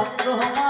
ভক্ত হওয়া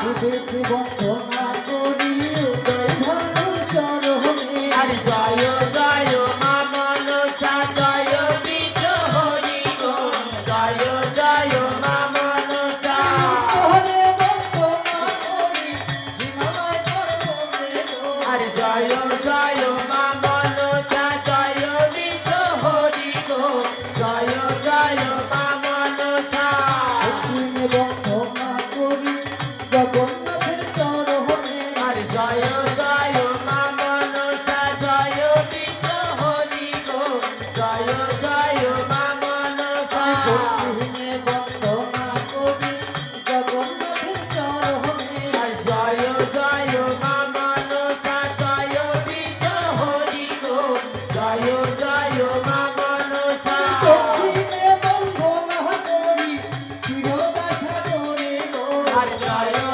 直接直接光 हर जायो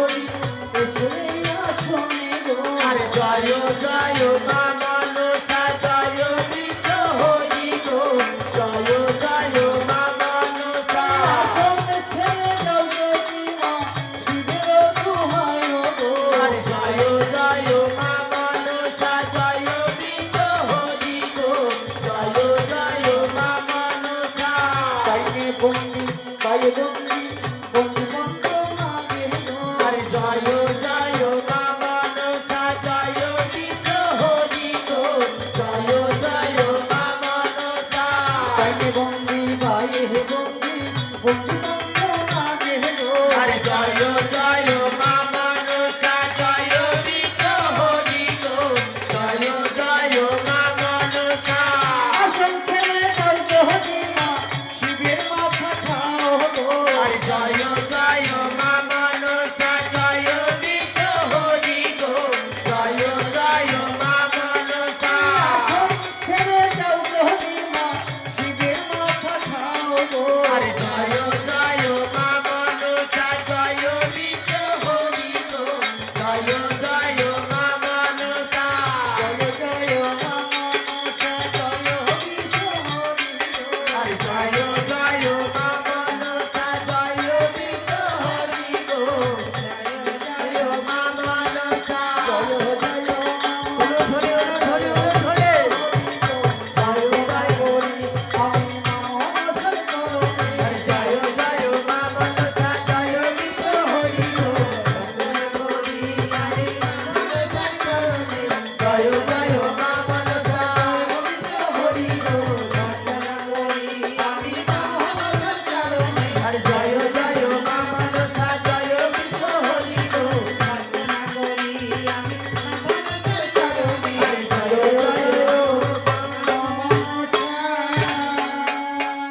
বন্দি বাই বন্দি বন্দি বন্ধ মাগে আরে জয় জয় বাবা নসা জয় দিত হরি তো জয় জয় বাবা নসা বাই বন্দি বাই বন্দি